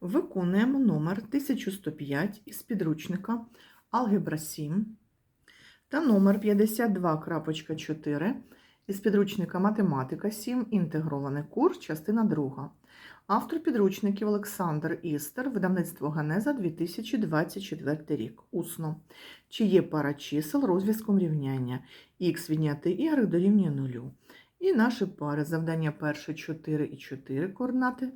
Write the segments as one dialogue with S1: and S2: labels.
S1: Виконуємо номер 1105 із підручника Алгебра 7 та номер 52.4 із підручника Математика 7. Інтегрований курс, частина 2. Автор підручників Олександр Істер, видавництво Генеза 2024 рік. Усно. Чи є пара чисел розв'язком рівняння х відняти y дорівнює 0. І наші пари завдання перше 4 і 4 координати,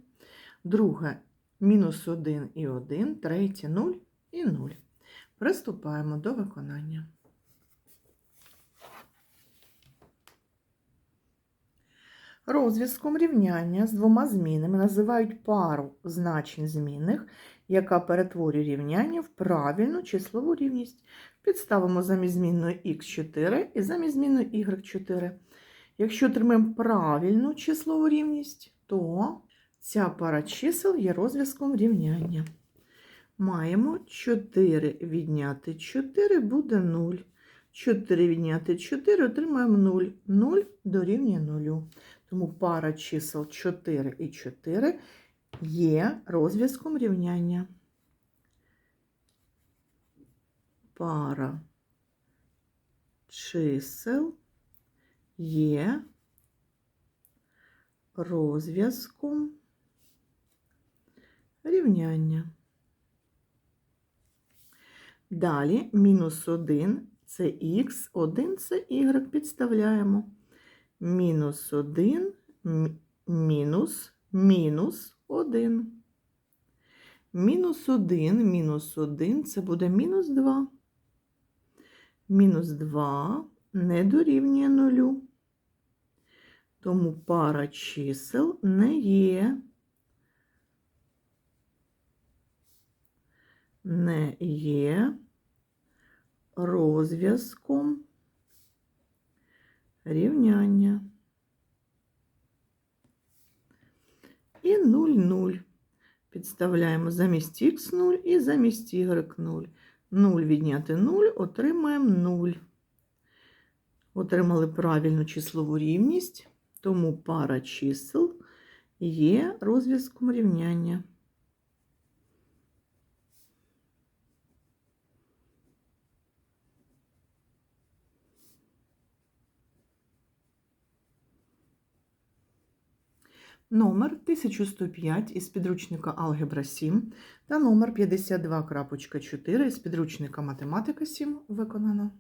S1: друге мінус 1 і 1, третє 0 і 0. Приступаємо до виконання. Розв'язком рівняння з двома змінами називають пару значень змінних, яка перетворює рівняння в правильну числову рівність. Підставимо замість змінної х4 і замість змінної y4. Якщо отримаємо правильну числову рівність, то ця пара чисел є розв'язком рівняння. Маємо 4 відняти 4 буде 0. 4 відняти 4 отримаємо 0. 0 дорівнює 0. Тому пара чисел 4 і 4 є розв'язком рівняння. Пара чисел є розв'язком рівняння. Далі мінус 1 це х, 1 це y, підставляємо. Мінус 1, мінус, мінус 1. Мінус 1, мінус 1 це буде мінус 2. Мінус 2 не дорівнює нулю. Тому пара чисел не є, не є розв'язком рівняння. І 0, 0. Підставляємо замість х 0 і замість y 0. 0 відняти 0, отримаємо 0. Отримали правильну числову рівність, тому пара чисел є розв'язком рівняння. Номер 1105 із підручника Алгебра 7 та номер 52.4 із підручника Математика 7 виконано.